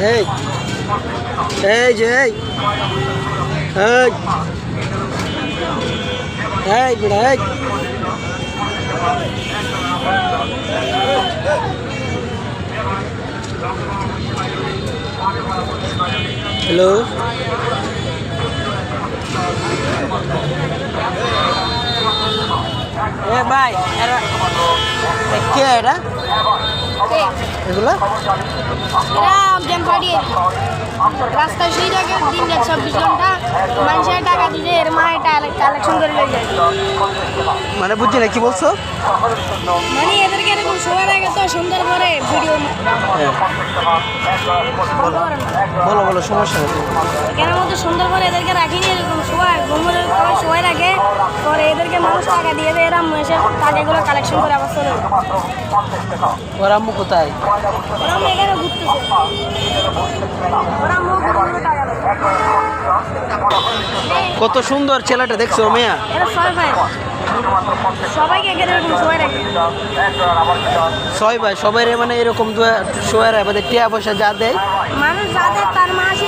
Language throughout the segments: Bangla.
এই এই যে এই এই এই বেটা, এই হ্যালো ভাই কে এটা এগুলা রাস্তায় শুয়ে থাকে দিন রাত চব্বিশ ঘণ্টা মানুষের টাকা দিলে এর মায়ের কালেকশন করে লয়ে যায় মানে বুঝছি না কি বলছো? মানে এদেরকে এরকম সময় লাগে তো সুন্দর করে ভিডিও হ্যাঁ, বলো বলো সমস্যা কেন মতো সুন্দর করে এদেরকে রাখিনি এরকম সময় রাখে মানুষ টাকা দিয়ে দেয় এরা এসে কালেকশন করে আবার চলে। ওর আম্মু কোথায়? ওরা এখানে ঘুরতেছে। ওরা মুখ টাকা কত সুন্দর ছেলেটা দেখছ মেয়া। সবাই ছয় ভাই। সবাই মানে এরকম শোয়ার আমাদের টিয়া পয়সা যা দেয়। মানুষ তার ঘণ্টা আধা ঘণ্টা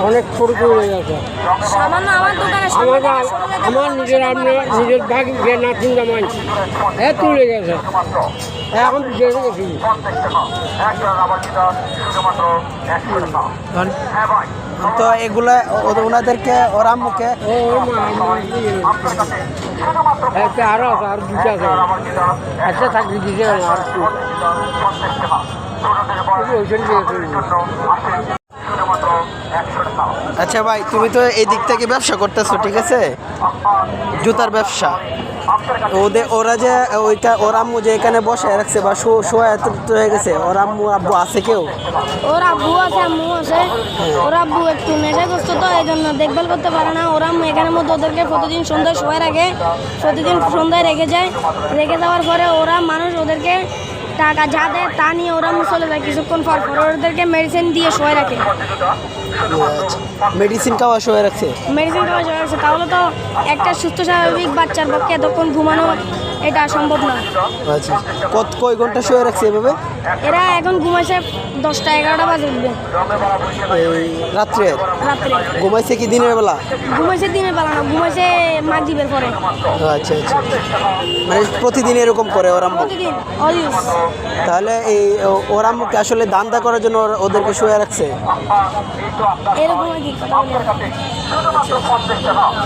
অনেক ছোট ছোট হয়ে গেছে। আমার আমার নিজের আপনার নিজের বাঘ যে নাতিন জামাই হ্যাঁ তুলে গেছে। এখন দেখে গেছি তো এগুলা ও- ওনাদেরকে ওরা আম্মুকে ও ও মা আমার একটা আরও আছে আর দুটা আছে। একটা থাকলে দিতে আর ওইখানে দিয়েছে আচ্ছা ভাই, তুমি তো এই দিক থেকে ব্যবসা করতেছো, ঠিক আছে? জুতার ব্যবসা। ওদের ওরা যে ওইটা ওর আম্মু যে এখানে বসে রাখছে বা শো- এত হয়ে গেছে, ওর আম্মু আব্বু আছে কেউ? ওর আব্বু আছে, আম্মু আছে। ওর আব্বু একটু নেশাগ্রস্ত তো, এই জন্য দেখভাল করতে পারে না। ওর আম্মু এখানের মধ্যে ওদেরকে প্রতিদিন সন্ধ্যায় শোয়া রাখে। প্রতিদিন সন্ধ্যায় রেখে যায়। রেখে যাওয়ার পরে ওরা মানুষ ওদেরকে টাকা যা দেয় তা নিয়ে ওরা মুসলে চলে যায় কিছুক্ষণ পর পর ওদেরকে মেডিসিন দিয়ে শোয়ে রাখে। মেডিসিন খাওয়া শোয়ে রাখছে? মেডিসিন খাওয়া শোয়ে রাখছে। তাহলে তো একটা সুস্থ স্বাভাবিক বাচ্চার পক্ষে এতক্ষণ ঘুমানো এটা সম্ভব না। আচ্ছা কত কয় ঘণ্টা শোয়া রাখছে এভাবে? এরা এখন ঘুমাইছে দশটা এগারোটা বাজে উঠবে। এই রাত্রে? রাত্রে। ঘুমাইছে কি দিনের বেলা? ঘুমাইছে দিনের বেলা না ঘুমাইছে মাগরিবের পরে। আচ্ছা আচ্ছা মানে প্রতিদিন এরকম করে ওরা প্রতিদিন অলওয়েজ তাহলে এই ওর আম্মুকে আসলে দান্দা করার জন্য ওদেরকে শুয়ে রাখছে? এরকম কি কথা।